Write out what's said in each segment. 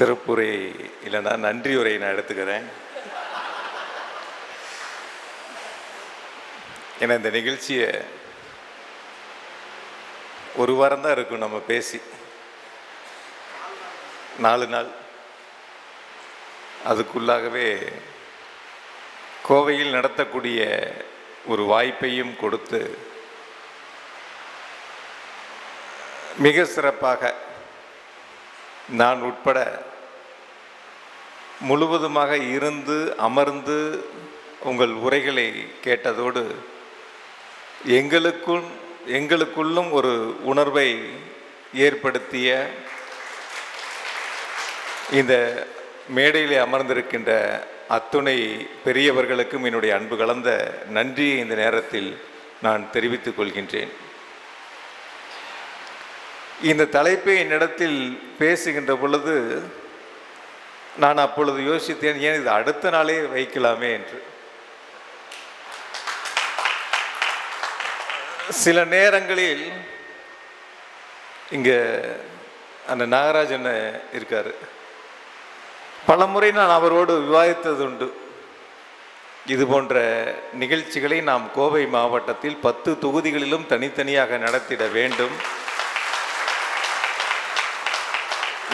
சிறப்புரை இல்லைன்னா நன்றி உரை நான் எடுத்துக்கிறேன். ஏன்னா இந்த நிகழ்ச்சியை ஒரு வாரம் தான் இருக்கும் நம்ம பேசி. நாலு நாள். அதுக்குள்ளாகவே கோவையில் நடத்தக்கூடிய ஒரு வாய்ப்பையும் கொடுத்து மிக சிறப்பாக நான் உட்பட முழுவதுமாக இருந்து அமர்ந்து உங்கள் உரைகளை கேட்டதோடு எங்களுக்குள் எங்களுக்குள்ளும் ஒரு உணர்வை ஏற்படுத்திய இந்த மேடையிலே அமர்ந்திருக்கின்ற அத்துணை பெரியவர்களுக்கும் என்னுடைய அன்பு கலந்த நன்றியை இந்த நேரத்தில் நான் தெரிவித்துக் கொள்கின்றேன். இந்த தலைப்பை என்னிடத்தில் பேசுகின்ற பொழுது நான் அப்பொழுது யோசித்தேன் ஏன் இது அடுத்த நாளே வைக்கலாமே? என்று. சில நேரங்களில் இங்கே அந்த நாகராஜன் இருக்கார். பல முறை நான் அவரோடு விவாதித்ததுண்டு. இது போன்ற நிகழ்ச்சிகளை நாம் கோவை மாவட்டத்தில் பத்து தொகுதிகளிலும் தனித்தனியாக நடத்திட வேண்டும்.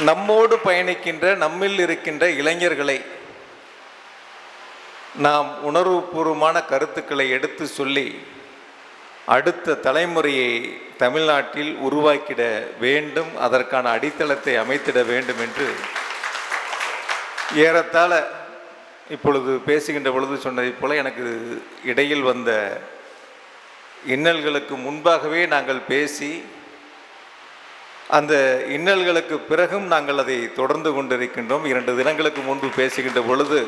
நம்மோடு பயணிக்கின்ற நம்மில் இருக்கின்ற இளைஞர்களை நாம் உணர்வுபூர்வமான கருத்துக்களை எடுத்து சொல்லி அடுத்த தலைமுறையை தமிழ்நாட்டில் உருவாக்கிட வேண்டும் அதற்கான அடித்தளத்தை அமைத்திட வேண்டும் என்று ஏறத்தாழ இப்பொழுது பேசுகின்ற பொழுது சொன்னதைப் போல எனக்கு இடையில் வந்த இன்னல்களுக்கு முன்பாகவே நாங்கள் பேசி அந்த இன்னல்களுக்கு பிறகும் நாங்கள் அதை தொடர்ந்து கொண்டிருக்கின்றோம். இரண்டு தினங்களுக்கு முன்பு பேசுகின்ற பொழுது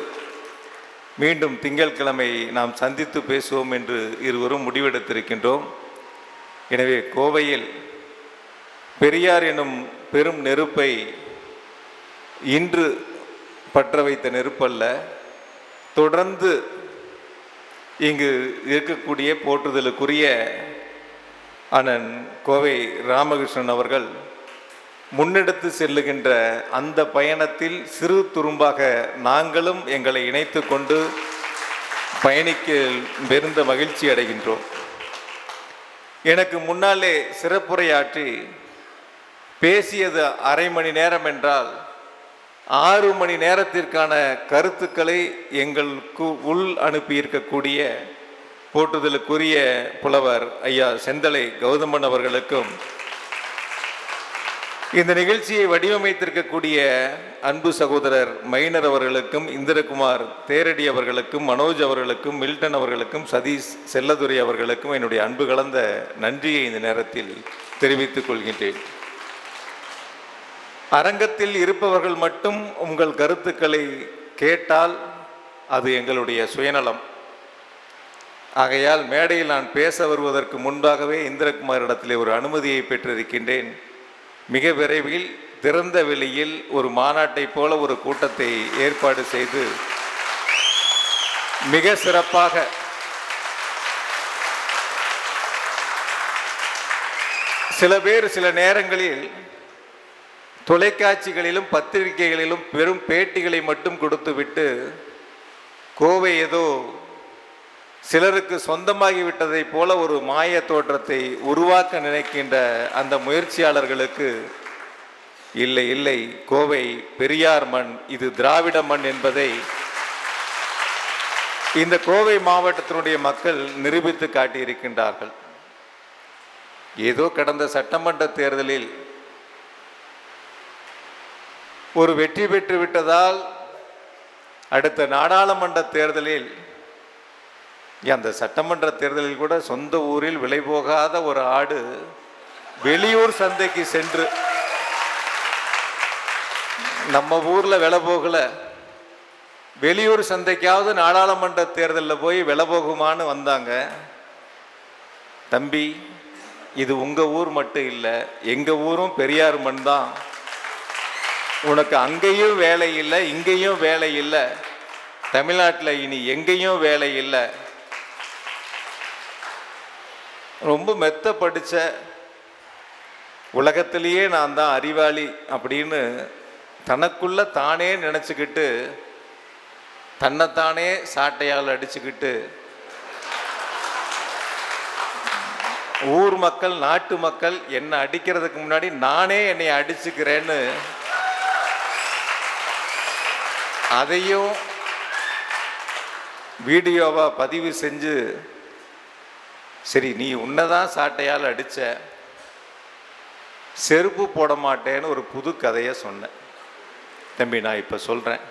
மீண்டும் திங்கட்கிழமை நாம் சந்தித்து பேசுவோம் என்று இருவரும் முடிவெடுத்திருக்கின்றோம். எனவே கோவையில் பெரியார் எனும் பெரும் நெருப்பை இன்று பற்ற வைத்த நெருப்பல்ல தொடர்ந்து இங்கு இருக்கக்கூடிய போற்றுதலுக்குரிய அண்ணன் கோவை ராமகிருஷ்ணன் அவர்கள் முன்னெடுத்து செல்லுகின்ற அந்த பயணத்தில் சிறு துரும்பாக நாங்களும் எங்களை இணைத்து கொண்டு பயணிக்க பெருந்த மகிழ்ச்சி அடைகின்றோம். எனக்கு முன்னாலே சிறப்புரையாற்றி பேசியது அரை மணி நேரம் என்றால் ஆறு மணி நேரத்திற்கான கருத்துக்களை எங்களுக்கு உள் அனுப்பியிருக்கக்கூடிய போற்றுதலுக்குரிய புலவர் ஐயா செந்தலை கௌதமன் அவர்களுக்கும் இந்த நிகழ்ச்சியை வடிவமைத்திருக்கக்கூடிய அன்பு சகோதரர் மைனர் அவர்களுக்கும் இந்திரகுமார் தேரடி அவர்களுக்கும் மனோஜ் அவர்களுக்கும் மில்டன் அவர்களுக்கும் சதீஷ் செல்லதுரை அவர்களுக்கும் என்னுடைய அன்பு கலந்த நன்றியை இந்த நேரத்தில் தெரிவித்துக் கொள்கின்றேன். அரங்கத்தில் இருப்பவர்கள் மட்டும் உங்கள் கருத்துக்களை கேட்டால் அது எங்களுடைய சுயநலம். ஆகையால் மேடையில் நான் பேச வருவதற்கு முன்பாகவே இந்திரகுமாரிடத்திலே ஒரு அனுமதியை பெற்றிருக்கின்றேன். மிக விரைவில் திறந்த வெளியில் ஒரு மாநாட்டை போல ஒரு கூட்டத்தை ஏற்பாடு செய்து மிக சிறப்பாக சில பேர் சில நேரங்களில் தொலைக்காட்சிகளிலும் பத்திரிகைகளிலும் பெரும் பேட்டிகளை மட்டும் கொடுத்துவிட்டு கோவை ஏதோ சிலருக்கு சொந்தமாகி விட்டதைப் போல ஒரு மாய தோற்றத்தை உருவாக்க நினைக்கின்ற அந்த முயற்சியாளர்களுக்கு இல்லை இல்லை கோவை பெரியார் மண் இது திராவிட மண் என்பதை இந்த கோவை மாவட்டத்தினுடைய மக்கள் நிரூபித்து காட்டியிருக்கின்றார்கள். ஏதோ கடந்த சட்டமன்ற தேர்தலில் ஒரு வெற்றி பெற்று விட்டதால் அடுத்த நாடாளுமன்ற தேர்தலில் அந்த சட்டமன்ற தேர்தலில் கூட சொந்த ஊரில் விலை போகாத ஒரு ஆடு வெளியூர் சந்தைக்கு சென்று நம்ம ஊரில் விலை போகலை வெளியூர் சந்தைக்காவது நாடாளுமன்ற தேர்தலில் போய் விலை போகுமான்னு வந்தாங்க. தம்பி இது உங்கள் ஊர் மட்டும் இல்லை எங்கள் ஊரும் பெரியார் மண் தான். உனக்கு அங்கேயும் வேலை இல்லை இங்கேயும் வேலை இல்லை. தமிழ்நாட்டில் இனி எங்கேயும் வேலை இல்லை. ரொம்ப மெத்த படித்த உலகத்திலேயே நான் தான் அறிவாளி அப்படின்னு தனக்குள்ள தானே நினச்சிக்கிட்டு தன்னைத்தானே சாட்டையால் அடிச்சுக்கிட்டு ஊர் மக்கள் நாட்டு மக்கள் என்னை அடிக்கிறதுக்கு முன்னாடி நானே என்னை அடிச்சுக்கிறேன்னு அதையும் வீடியோவாக பதிவு செஞ்சு சரி நீ உன்னதான் சாட்டையால் அடித்த செருப்பு போட மாட்டேன்னு ஒரு புது கதையை சொன்னேன் தம்பி நான் இப்போ சொல்கிறேன்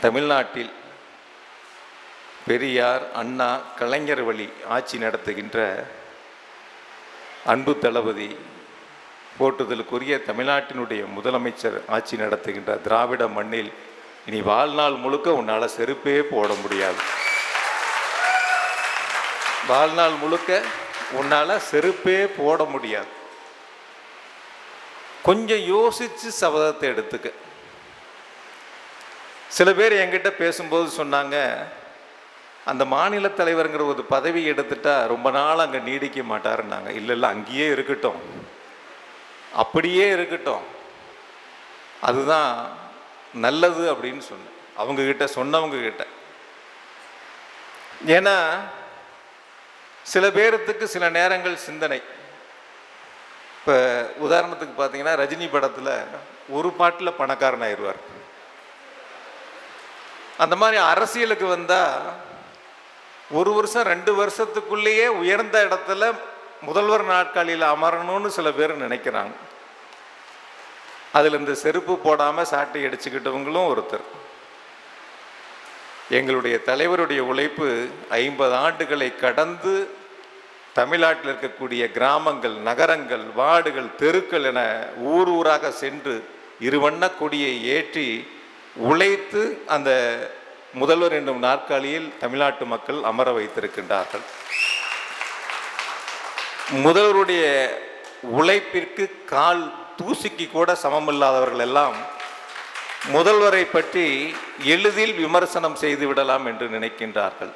தமிழ்நாட்டில் பெரியார் அண்ணா கலைஞர் வழி ஆட்சி நடத்துகின்ற அன்பு தளபதி போட்டுதலுக்குரிய தமிழ்நாட்டினுடைய முதலமைச்சர் ஆட்சி நடத்துகின்ற திராவிட மண்ணில் இனி வாழ்நாள் முழுக்க உன்னால் செருப்பே போட முடியாது. வாழ்நாள் முழுக்க உன்னால் செருப்பே போட முடியாது. கொஞ்சம் யோசித்து சபதத்தை எடுத்துக்க. சில பேர் என்கிட்ட பேசும்போது சொன்னாங்க அந்த மாநில தலைவருங்கிற ஒரு பதவி எடுத்துட்டா ரொம்ப நாள் அங்கே நீடிக்க மாட்டாருன்னாங்க. இல்லை இல்லை அங்கேயே இருக்கட்டும். அப்படியே இருக்கட்டும். அதுதான் நல்லது அப்படின்னு சொன்னேன். அவங்கக்கிட்ட சொன்னவங்கக்கிட்ட சொன்னவங்க ஏன்னா சில பேர்த்துக்கு சில நேரங்கள் சிந்தனை. இப்போ உதாரணத்துக்கு பார்த்தீங்கன்னா ரஜினி படத்தில் ஒரு பாட்டில் பணக்காரன் ஆயிடுவார் அந்த மாதிரி அரசியலுக்கு வந்தால் ஒரு வருஷம் ரெண்டு வருஷத்துக்குள்ளேயே உயர்ந்த இடத்துல முதல்வர் நாட்காலியில் அமரணும்னு சில பேர் நினைக்கிறாங்க. அதில் இந்த செருப்பு போடாமல் சாட்டை அடிச்சுக்கிட்டவங்களும் ஒருத்தர். எங்களுடைய தலைவருடைய உழைப்பு ஐம்பது ஆண்டுகளை கடந்து தமிழ்நாட்டில் இருக்கக்கூடிய கிராமங்கள் நகரங்கள் வார்டுகள் தெருக்கள் என ஊர் ஊராக சென்று இருவண்ண கொடியை ஏற்றி உழைத்து அந்த முதல்வர் என்னும் நாற்காலியில் தமிழ்நாட்டு மக்கள் அமர வைத்திருக்கின்றார்கள். முதல்வருடைய உழைப்பிற்கு கால் தூசிக்கு கூட சமமில்லாதவர்கள் எல்லாம் முதல்வரை பற்றி எளிதில் விமர்சனம் செய்து விடலாம் என்று நினைக்கின்றார்கள்.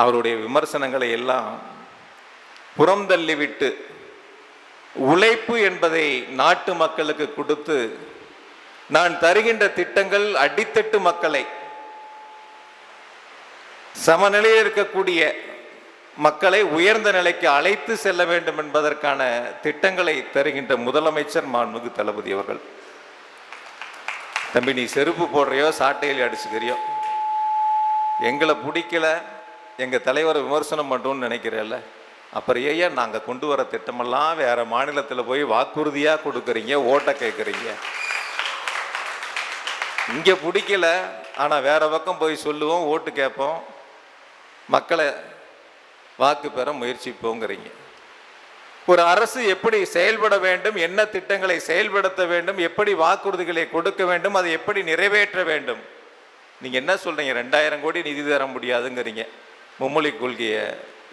அவருடைய விமர்சனங்களை எல்லாம் புறம் தள்ளிவிட்டு உழைப்பு என்பதை நாட்டு மக்களுக்கு கொடுத்து நான் தருகின்ற திட்டங்கள் அடித்தட்டு மக்களை சமநிலையில் இருக்கக்கூடிய மக்களை உயர்ந்த நிலைக்கு அழைத்து செல்ல வேண்டும் என்பதற்கான திட்டங்களை தருகின்ற முதலமைச்சர் மாண்புமிகு தளபதி அவர்கள். தம்பி நீ செருப்பு போடுறியோ சாட்டையில் அடிச்சுக்கிறியோ? எங்களை பிடிக்கல எங்கள் தலைவரை விமர்சனம் பண்ணுறோம்னு நினைக்கிறேல்ல? அப்புறம் ஏயா நாங்கள் கொண்டு வர திட்டமெல்லாம் வேறு மாநிலத்தில் போய் வாக்குறுதியாக கொடுக்குறீங்க ஓட்டை கேட்குறீங்க? இங்கே பிடிக்கல ஆனால் வேறு பக்கம் போய் சொல்லுவோம் ஓட்டு கேட்போம். மக்களை வாக்கு பெற முயற்சிப்போங்கிறீங்க. ஒரு அரசு எப்படி செயல்பட வேண்டும் என்ன திட்டங்களை செயல்படுத்த வேண்டும் எப்படி வாக்குறுதிகளை கொடுக்க வேண்டும் அதை எப்படி நிறைவேற்ற வேண்டும்? நீங்கள் என்ன சொல்கிறீங்க ரெண்டாயிரம் கோடி நிதி தர முடியாதுங்கிறீங்க. மும்மொழி கொள்கையை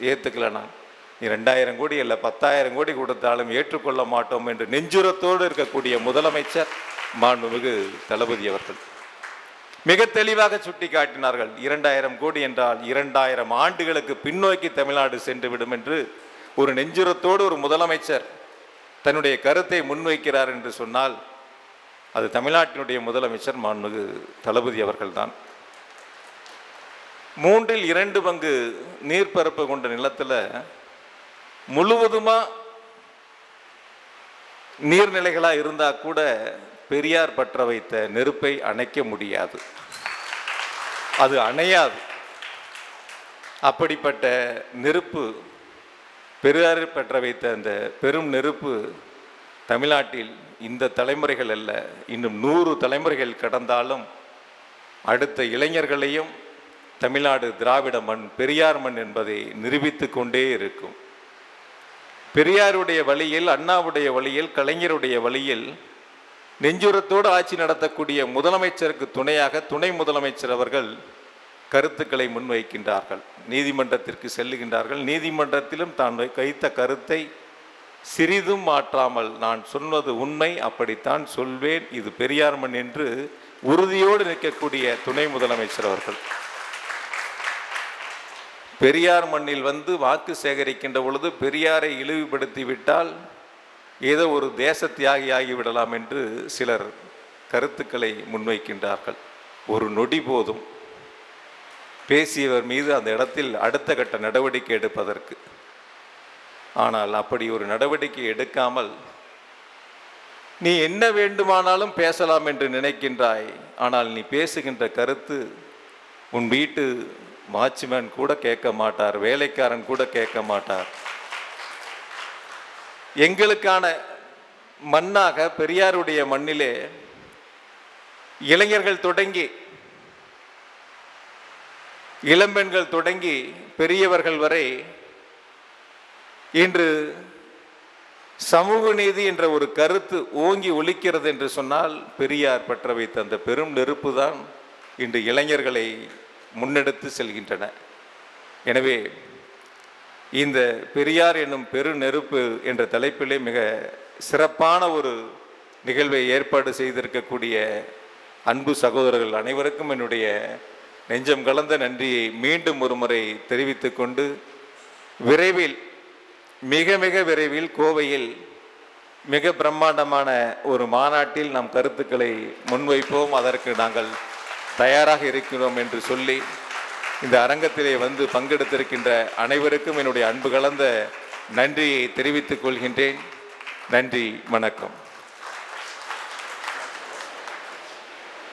ஏற்றுக்கல நான். நீ ரெண்டாயிரம் கோடி இல்லை பத்தாயிரம் கோடி கொடுத்தாலும் ஏற்றுக்கொள்ள மாட்டோம் என்று நெஞ்சுரத்தோடு இருக்கக்கூடிய முதலமைச்சர் மாண்புமிகு தளபதி அவர்கள். மிக தெளிவாக சுட்டி காட்டினார்கள் இரண்டாயிரம் கோடி என்றால் இரண்டாயிரம் ஆண்டுகளுக்கு பின்னோக்கி தமிழ்நாடு சென்றுவிடும் என்று ஒரு நெஞ்சுரத்தோடு ஒரு முதலமைச்சர் தன்னுடைய கருத்தை முன்வைக்கிறார் என்று சொன்னால் அது தமிழ்நாட்டினுடைய முதலமைச்சர் மாண்புமிகு தளபதி அவர்கள்தான். மூன்றில் இரண்டு பங்கு நீர்ப்பரப்பு கொண்ட நிலத்தில் முழுவதுமாக நீர்நிலைகளாக இருந்தால் கூட பெரியார் பற்ற வைத்த நெருப்பை அணைக்க முடியாது. அது அணையாது. அப்படிப்பட்ட நெருப்பு பெரியார் பெற்ற வைத்த அந்த பெரும் நெருப்பு தமிழ்நாட்டில் இந்த தலைமுறைகள் அல்ல இன்னும் நூறு தலைமுறைகள் கடந்தாலும் அடுத்த இளைஞர்களையும் தமிழ்நாடு திராவிட மண் பெரியார் மண் என்பதை நிரூபித்து கொண்டே இருக்கும். பெரியாருடைய வழியில் அண்ணாவுடைய வழியில் கலைஞருடைய வழியில் நெஞ்சுரத்தோடு ஆட்சி நடத்தக்கூடிய முதலமைச்சருக்கு துணையாக துணை முதலமைச்சர் அவர்கள் கருத்துக்களை முன்வைக்கின்றார்கள். நீதிமன்றத்திற்கு செல்லுகின்றார்கள். நீதிமன்றத்திலும் தான் கைத்த கருத்தை சிறிதும் மாற்றாமல் நான் சொன்னது உண்மை. அப்படித்தான் சொல்வேன். இது பெரியார் மண் என்று உறுதியோடு நிற்கக்கூடிய துணை முதலமைச்சர் அவர்கள். பெரியார் மண்ணில் வந்து வாக்கு சேகரிக்கின்ற பொழுது பெரியாரை இழிவுபடுத்தி விட்டால் ஏதோ ஒரு தேச தியாகியாகி விடலாம் என்று சிலர் கருத்துக்களை முன்வைக்கின்றார்கள். ஒரு நொடி போதும். பேசியவர் மீது அந்த இடத்தில் அடுத்த கட்ட நடவடிக்கை எடுப்பதற்கு. ஆனால் அப்படி ஒரு நடவடிக்கை எடுக்காமல் நீ என்ன வேண்டுமானாலும் பேசலாம் என்று நினைக்கின்றாய் ஆனால் நீ பேசுகின்ற கருத்து உன் வீட்டு வாட்ச்மேன் கூட கேட்க மாட்டார் வேலைக்காரன் கூட கேட்க மாட்டார். எங்களுக்கான மண்ணாக பெரியாருடைய மண்ணிலே இளைஞர்கள் தொடங்கி இளம்பெண்கள் தொடங்கி பெரியவர்கள் வரை இன்று சமூக நீதி என்ற ஒரு கருத்து ஓங்கி ஒலிக்கிறது என்று சொன்னால் பெரியார் பற்ற வைத்த அந்த பெரும் நெருப்பு தான் இன்று இளைஞர்களை முன்னெடுத்து செல்கின்றன. எனவே இந்த பெரியார் என்னும் பெரு நெருப்பு என்ற தலைப்பிலே மிக சிறப்பான ஒரு நிகழ்வை ஏற்பாடு செய்திருக்கக்கூடிய அன்பு சகோதரர்கள் அனைவருக்கும் என்னுடைய நெஞ்சம் கலந்த நன்றியை மீண்டும் ஒரு முறை தெரிவித்துக் கொண்டு விரைவில் மிக மிக விரைவில் கோவையில் மிக பிரம்மாண்டமான ஒரு மாநாட்டில் நம் கருத்துக்களை முன்வைப்போம். அதற்கு நாங்கள் தயாராக இருக்கிறோம் என்று சொல்லி இந்த அரங்கத்திலே வந்து பங்கெடுத்திருக்கின்ற அனைவருக்கும் என்னுடைய அன்பு கலந்த நன்றியை தெரிவித்துக் கொள்கின்றேன். நன்றி வணக்கம்.